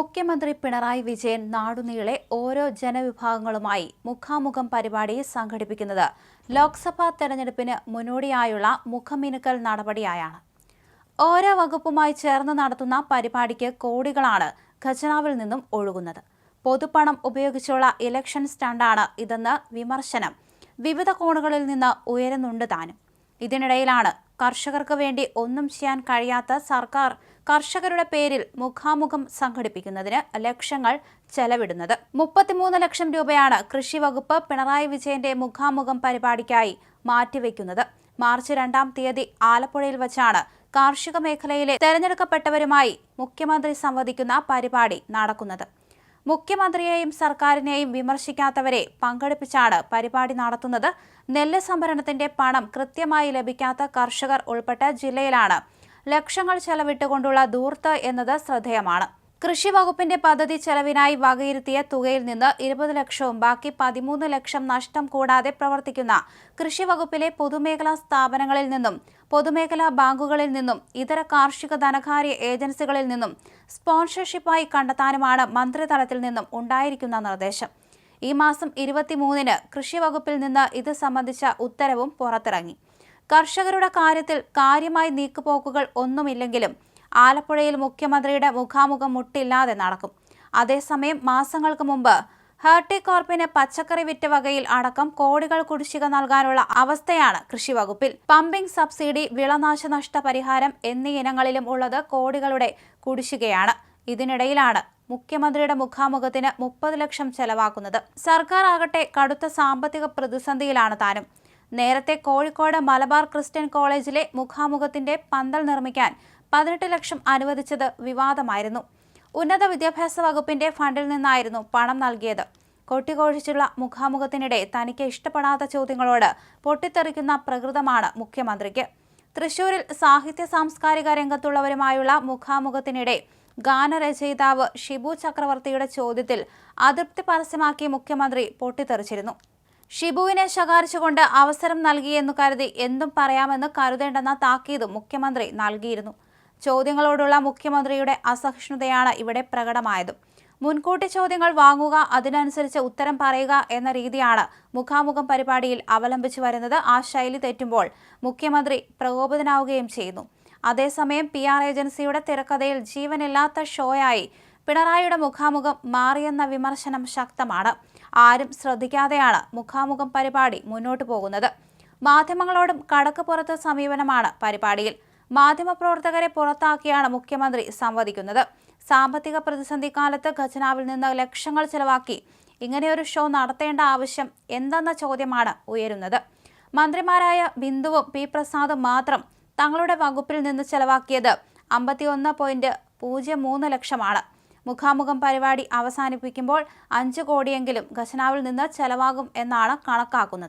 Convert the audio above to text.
മുഖ്യമന്ത്രി പിണറായി വിജയൻ നാടുനീളെ ഓരോ ജനവിഭാഗങ്ങളുമായി മുഖാമുഖം പരിപാടി സംഘടിപ്പിക്കുന്നത് ലോക്സഭാ തെരഞ്ഞെടുപ്പിന് മുന്നോടിയായുള്ള മുഖമിനുക്കൽ നടപടിയായാണ്. ഓരോ വകുപ്പുമായി ചേർന്ന് നടത്തുന്ന പരിപാടിക്ക് കോടികളാണ് ഖജനാവിൽ നിന്നും ഒഴുകുന്നത്. പൊതുപണം ഉപയോഗിച്ചുള്ള ഇലക്ഷൻ സ്റ്റണ്ടാണ് ഇതെന്ന് വിമർശനം വിവിധ കോണുകളിൽ നിന്ന് ഉയരുന്നുണ്ട് താനും. ഇതിനിടയിലാണ് കർഷകർക്ക് വേണ്ടി ഒന്നും ചെയ്യാൻ കഴിയാത്ത സർക്കാർ കർഷകരുടെ പേരിൽ മുഖാമുഖം സംഘടിപ്പിക്കുന്നതിന് ലക്ഷങ്ങൾ ചെലവിടുന്നത്. മുപ്പത്തിമൂന്ന് ലക്ഷം രൂപയാണ് കൃഷി വകുപ്പ് പിണറായി വിജയന്റെ മുഖാമുഖം പരിപാടിക്കായി മാറ്റിവെക്കുന്നത്. മാർച്ച് രണ്ടാം തീയതി ആലപ്പുഴയിൽ വച്ചാണ് കാർഷിക മേഖലയിലെ തെരഞ്ഞെടുക്കപ്പെട്ടവരുമായി മുഖ്യമന്ത്രി സംവദിക്കുന്ന പരിപാടി നടക്കുന്നത്. മുഖ്യമന്ത്രിയെയും സർക്കാരിനെയും വിമർശിക്കാത്തവരെ പങ്കെടുപ്പിച്ചാണ് പരിപാടി നടത്തുന്നത്. നെല്ല് സംഭരണത്തിന്റെ പണം കൃത്യമായി ലഭിക്കാത്ത കർഷകർ ഉൾപ്പെട്ട ജില്ലയിലാണ് ലക്ഷങ്ങൾ ചെലവിട്ടുകൊണ്ടുള്ള ധൂർത്ത് എന്നത് ശ്രദ്ധേയമാണ്. കൃഷി വകുപ്പിന്റെ പദ്ധതി ചെലവിനായി വകയിരുത്തിയ തുകയിൽ നിന്ന് ഇരുപത് ലക്ഷവും ബാക്കി പതിമൂന്ന് ലക്ഷം നഷ്ടം കൂടാതെ പ്രവർത്തിക്കുന്ന കൃഷി വകുപ്പിലെ പൊതുമേഖലാ സ്ഥാപനങ്ങളിൽ നിന്നും പൊതുമേഖലാ ബാങ്കുകളിൽ നിന്നും ഇതര കാർഷിക ധനകാര്യ ഏജൻസികളിൽ നിന്നും സ്പോൺസർഷിപ്പായി കണ്ടെത്താനുമാണ് മന്ത്രിതലത്തിൽ നിന്നും ഉണ്ടായിരിക്കുന്ന നിർദ്ദേശം. ഈ മാസം ഇരുപത്തിമൂന്നിന് കൃഷി വകുപ്പിൽ നിന്ന് ഇത് സംബന്ധിച്ച ഉത്തരവും പുറത്തിറങ്ങി. കർഷകരുടെ കാര്യത്തിൽ കാര്യമായി നീക്കുപോക്കുകൾ ഒന്നുമില്ലെങ്കിലും ആലപ്പുഴയിൽ മുഖ്യമന്ത്രിയുടെ മുഖാമുഖം മുട്ടില്ലാതെ നടക്കും. അതേസമയം മാസങ്ങൾക്ക് മുമ്പ് ഹെർട്ടികോർപ്പിന് പച്ചക്കറി വിറ്റ വകയിൽ അടക്കം കോടികൾ കുടിശ്ശിക നൽകാനുള്ള അവസ്ഥയാണ് കൃഷി വകുപ്പിൽ. പമ്പിംഗ് സബ്സിഡി വിളനാശനഷ്ട പരിഹാരം എന്നീ ഇനങ്ങളിലും ഉള്ളത് കോടികളുടെ കുടിശ്ശികയാണ്. ഇതിനിടയിലാണ് മുഖ്യമന്ത്രിയുടെ മുഖാമുഖത്തിന് മുപ്പത് ലക്ഷം ചെലവാക്കുന്നത്. സർക്കാർ ആകട്ടെ കടുത്ത സാമ്പത്തിക പ്രതിസന്ധിയിലാണ് താനും. നേരത്തെ കോഴിക്കോട് മലബാർ ക്രിസ്ത്യൻ കോളേജിലെ മുഖാമുഖത്തിന്റെ പന്തൽ നിർമ്മിക്കാൻ പതിനെട്ട് ലക്ഷം അനുവദിച്ചത് വിവാദമായിരുന്നു. ഉന്നത വിദ്യാഭ്യാസ വകുപ്പിന്റെ ഫണ്ടിൽ നിന്നായിരുന്നു പണം നൽകിയത്. കൊട്ടിഘോഷിച്ചുള്ള മുഖാമുഖത്തിനിടെ തനിക്ക് ഇഷ്ടപ്പെടാത്ത ചോദ്യങ്ങളോട് പൊട്ടിത്തെറിക്കുന്ന പ്രകൃതമാണ് മുഖ്യമന്ത്രിക്ക്. തൃശൂരിൽ സാഹിത്യ സാംസ്കാരിക രംഗത്തുള്ളവരുമായുള്ള മുഖാമുഖത്തിനിടെ ഗാനരചയിതാവ് ഷിബു ചക്രവർത്തിയുടെ ചോദ്യത്തിൽ അതൃപ്തി പരസ്യമാക്കി മുഖ്യമന്ത്രി പൊട്ടിത്തെറിച്ചിരുന്നു. ഷിബുവിനെ ശകാരിച്ചുകൊണ്ട് അവസരം നൽകിയെന്നു കരുതി എന്തും പറയാമെന്ന് കരുതേണ്ടെന്ന താക്കീത് മുഖ്യമന്ത്രി നൽകിയിരുന്നു. ചോദ്യങ്ങളോടുള്ള മുഖ്യമന്ത്രിയുടെ അസഹിഷ്ണുതയാണ് ഇവിടെ പ്രകടമായതും. മുൻകൂട്ടി ചോദ്യങ്ങൾ വാങ്ങുക അതിനനുസരിച്ച് ഉത്തരം പറയുക എന്ന രീതിയാണ് മുഖാമുഖം പരിപാടിയിൽ അവലംബിച്ചു വരുന്നത്. ആ ശൈലി തെറ്റുമ്പോൾ മുഖ്യമന്ത്രി പ്രകോപിതനാവുകയും ചെയ്യുന്നു. അതേസമയം പി ആർ ഏജൻസിയുടെ തിരക്കഥയിൽ ജീവനില്ലാത്ത ഷോയായി പിണറായിയുടെ മുഖാമുഖം മാറിയെന്ന വിമർശനം ശക്തമാണ്. ആരും ശ്രദ്ധിക്കാതെയാണ് മുഖാമുഖം പരിപാടി മുന്നോട്ടു പോകുന്നത്. മാധ്യമങ്ങളോടും കടക്ക് പുറത്ത് സമീപനമാണ് പരിപാടിയിൽ. മാധ്യമപ്രവർത്തകരെ പുറത്താക്കിയാണ് മുഖ്യമന്ത്രി സംവദിക്കുന്നത്. സാമ്പത്തിക പ്രതിസന്ധി കാലത്ത് ഖജനാവിൽ നിന്ന് ലക്ഷങ്ങൾ ചെലവാക്കി ഇങ്ങനെയൊരു ഷോ നടത്തേണ്ട ആവശ്യം എന്തെന്ന ചോദ്യമാണ് ഉയരുന്നത്. മന്ത്രിമാരായ ബിന്ദുവും പി പ്രസാദും മാത്രം തങ്ങളുടെ വകുപ്പിൽ നിന്ന് ചെലവാക്കിയത് അമ്പത്തിയൊന്ന് പോയിന്റ് പൂജ്യം മൂന്ന് ലക്ഷമാണ്. മുഖാമുഖം പരിപാടി അവസാനിപ്പിക്കുമ്പോൾ അഞ്ച് കോടിയെങ്കിലും ഖജനാവിൽ നിന്ന് ചെലവാകും എന്നാണ് കണക്കാക്കുന്നത്.